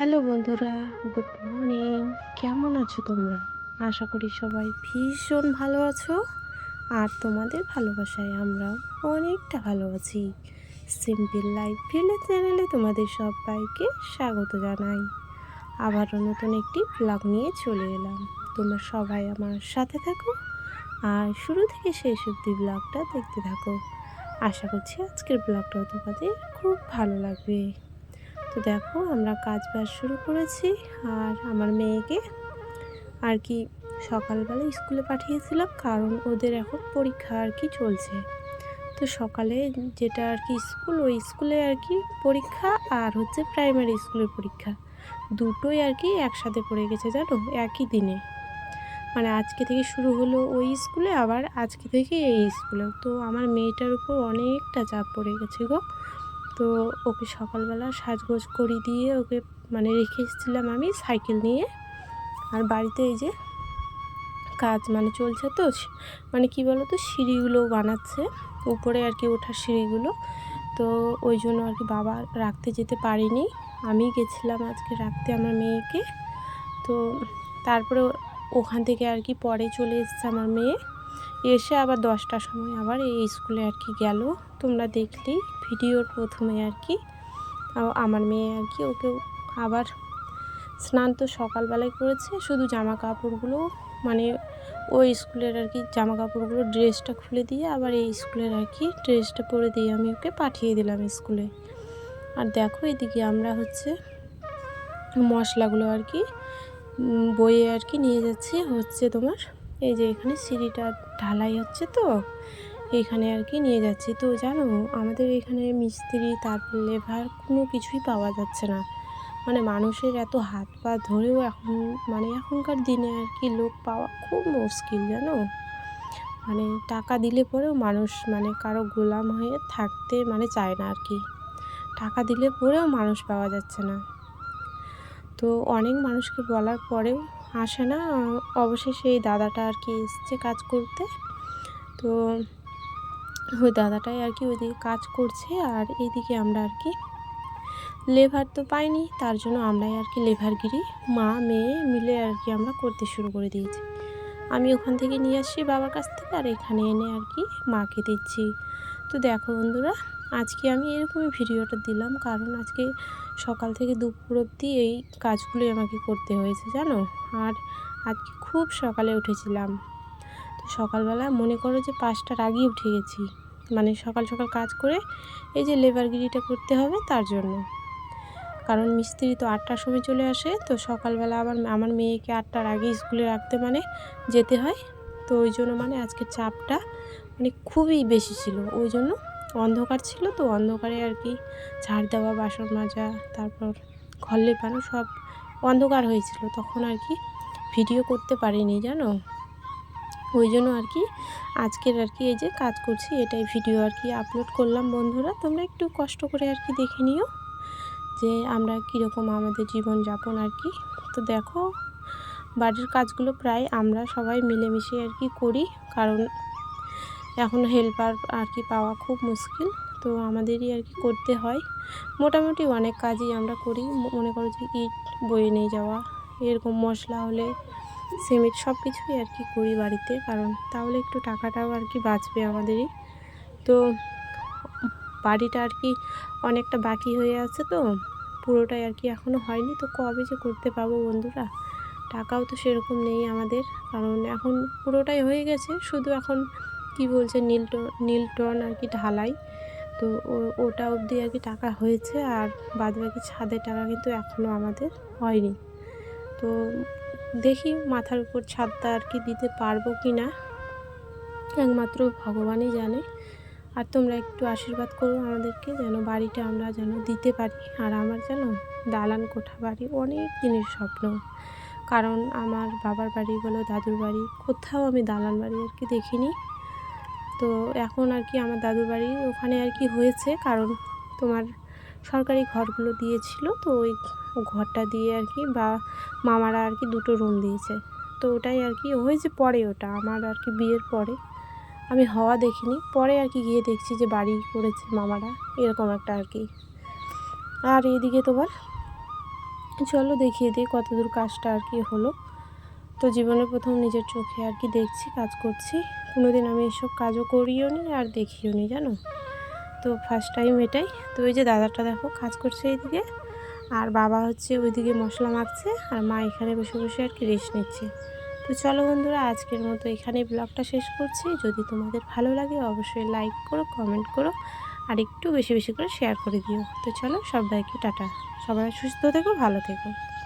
Hello বন্ধুরা, good morning. কেমন আছো তোমরা? আশা করি সবাই ভীষণ ভালো আছো। আর তোমাদের ভালোবাসায় আমরা অনেকটা ভালো আছি। সিম্পল লাইফ ফিলে চ্যানেলে তোমাদের সবাইকে স্বাগত জানাই। আবারও নতুন একটি ব্লগ নিয়ে চলে এলাম। তোমরা সবাই আমার সাথে থাকো আর শুরু থেকে শেষ অব্দি ব্লগটা দেখতে থাকো। আশা করছি আজকের ব্লগটাও তোমাদের খুব ভালো লাগবে। তো দেখো আমরা কাজ বাজ শুরু করেছি আর আমার মেয়েকে আর কি সকালবেলা স্কুলে পাঠিয়েছিলাম, কারণ ওদের এখন পরীক্ষা আর কি চলছে। তো সকালে যেটা আর কি স্কুল, ওই স্কুলে আর কি পরীক্ষা আর হচ্ছে প্রাইমারি স্কুলের পরীক্ষা। দুটোই আর কি একসাথে পড়ে গেছে, জানো? একই দিনে। মানে আজকে থেকে শুরু হলো ওই স্কুলে, আবার আজকে থেকে এই স্কুলে। তো আমার মেয়েটার উপর অনেকটা চাপ পড়ে গেছে গো। তো ওকে সকালবেলা সাজগোজ করি দিয়ে ওকে মানে রেখে এসেছিলাম আমি সাইকেল নিয়ে। আর বাড়িতে এই যে কাজ মানে চলছে তো মানে কি বলো তো সিঁড়িগুলো বানাচ্ছে, উপরে আর কি ওঠার সিঁড়িগুলো। তো ওই জন্য আর কি বাবা রাখতে যেতে পারিনি। আমি গেছিলাম আজকে রাখতে আমার মেয়েকে। তো তারপরে ওখান থেকে আর কি পরে চলে এসছে আমার মেয়ে। এসে আবার দশটার সময় আবার এই স্কুলে আর কি গেল। তোমরা দেখলেই ভিডিওর প্রথমে আর কি আমার মেয়ে আর কি ওকে আবার স্নান তো সকালবেলায় করেছে, শুধু জামা কাপড়গুলো মানে ওই স্কুলের আর কি জামা কাপড়গুলো ড্রেসটা খুলে দিয়ে আবার এই স্কুলের আর কি ড্রেসটা পরে দিয়ে আমি ওকে পাঠিয়ে দিলাম স্কুলে। আর দেখো এদিকে আমরা হচ্ছে মশলাগুলো আর কি বইয়ে আর কি নিয়ে যাচ্ছি, হচ্ছে তোমার এই যে এখানে সিঁড়িটা ঢালাই হচ্ছে তো, এখানে আর কি নিয়ে যাচ্ছি। তো জানো, আমাদের এখানে মিস্ত্রি, তারপর লেভার কোনো কিছুই পাওয়া যাচ্ছে না। মানে মানুষের এত হাত পা ধরেও এখন মানে এখনকার দিনে আর কি লোক পাওয়া খুব মুশকিল, জানো? মানে টাকা দিলে পরেও মানুষ মানে কারও গোলাম হয়ে থাকতে মানে চায় না আর কি। টাকা দিলে পরেও মানুষ পাওয়া যাচ্ছে না। তো অনেক মানুষকে বলার পরেও আসে না। অবশেষে এই দাদাটা আর কি এসছে কাজ করতে। তো ওই দাদাটাই আর কি ওইদিকে কাজ করছে আর এইদিকে আমরা আর কি লেভার তো পাইনি, তার জন্য আমরাই আর কি লেভারগিরি মা, মেয়ে মিলে আর কি আমরা করতে শুরু করে দিয়েছি। আমি ওখান থেকে নিয়ে আসছি বাবার কাছ থেকে আর এখানে এনে আর কি মাকে দিচ্ছি। তো দেখো বন্ধুরা আজকে আমি এরকমই ভিডিওটা দিলাম, কারণ আজকে সকাল থেকে দুপুর অবধি এই কাজগুলোই আমাকে করতে হয়েছে, জানো? আর আজকে খুব সকালে উঠেছিলাম। তো সকালবেলা মনে করো যে পাঁচটার আগেই উঠে গেছি। মানে সকাল সকাল কাজ করে এই যে লেবারগিরিটা করতে হবে তার জন্য। কারণ মিস্ত্রি তো আটটার সময় চলে আসে, তো সকালবেলা আবার আমার মেয়েকে আটটার আগে স্কুলে রাখতে মানে যেতে হয়। তো ওই জন্য মানে আজকে চাপটা মানে খুবই বেশি ছিল। ওই জন্য অন্ধকার ছিল তো, অন্ধকারে আর কি ঝাড় দেওয়া, বাসন মাজা, তারপর ঘর লেপানো সব অন্ধকার হয়েছিল। তখন আর কি ভিডিও করতে পারিনি, জানো? ওই জন্য আর কি আজকের আর কি এই যে কাজ করছি, এটাই ভিডিও আর কি আপলোড করলাম। বন্ধুরা, তোমরা একটু কষ্ট করে আর কি দেখে নিও যে আমরা কীরকম আমাদের জীবনযাপন আর কি। তো দেখো, বাড়ির কাজগুলো প্রায় আমরা সবাই মিলেমিশে আর কি করি, কারণ এখন হেল্পার আর কি পাওয়া খুব মুশকিল। তো আমাদেরই আর কি করতে হয়। মোটামুটি অনেক কাজই আমরা করি। মনে করো যে ইট বয়ে নিয়ে যাওয়া, এরকম মশলা হলে সিমেন্ট সব কিছুই আর কি করি বাড়িতে। কারণ তাহলে একটু টাকাটাও আর কি বাঁচবে আমাদেরই। তো বাড়িটা আর কি অনেকটা বাকি হয়ে আছে তো। পুরোটাই আর কি এখনও হয়নি। তো কবে যে করতে পাবো বন্ধুরা? টাকাও তো সেরকম নেই আমাদের। কারণ এখন পুরোটাই হয়ে গেছে। শুধু এখন কি বলছে নীলটন নীলটন আর কি ঢালাই। তো ওটা অবধি আর কি টাকা হয়েছে আর বাদ বাকি ছাদের টাকা কিন্তু এখনও আমাদের হয়নি। তো দেখি মাথার উপর ছাদটা আর কি দিতে পারব কি না। একমাত্র ভগবানই জানে। আর তোমরা একটু আশীর্বাদ করো আমাদেরকে যেন বাড়িটা আমরা যেন দিতে পারি। আর আমার যেন দালান কোঠা বাড়ি অনেক দিনের স্বপ্ন। কারণ আমার বাবার বাড়ি বলো, দাদুর বাড়ি, কোথাও আমি দালান বাড়ি আর কি দেখিনি। তো এখন আর কি আমার দাদুর বাড়ি। ওখানে আর কি হয়েছে কারণ তোমার সরকারি ঘরগুলো দিয়েছিল, তো ওই ঘরটা দিয়ে আর কি বা মামারা আর কি দুটো রুম দিয়েছে। তো ওটাই আর কি হয়েছে পরে ওটা, আমার আর কি বিয়ের পরে। আমি হওয়া দেখিনি, পরে আর কি গিয়ে দেখছি যে বাড়ি করেছে মামারা, এরকম একটা আর কি। আর এদিকে তোমার? চলো দেখিয়ে দিই কতদূর কাজটা আর কি হলো। তো জীবনে প্রথম নিজের চোখে আর কি দেখছি, কাজ করছি। কোনোদিন আমি এসব কাজও করিও নি আর দেখিও নি, জানো? তো ফার্স্ট টাইম এটাই। তো ওই যে দাদাটা দেখো, কাজ করছে এইদিকে। আর বাবা হচ্ছে ওইদিকে মশলা মাখছে আর মা এখানে বসে বসে আর কি রেস্ট নিচ্ছে। তো চলো বন্ধুরা, আজকের মতো এখানেই ব্লগটা শেষ করছি। যদি তোমাদের ভালো লাগে, অবশ্যই লাইক করো কমেন্ট করো আর একটু বেশি বেশি করে শেয়ার করে দিও। তো চলো, সবাইকে টাটা। সবাই সুস্থ থেকো, ভালো থেকো।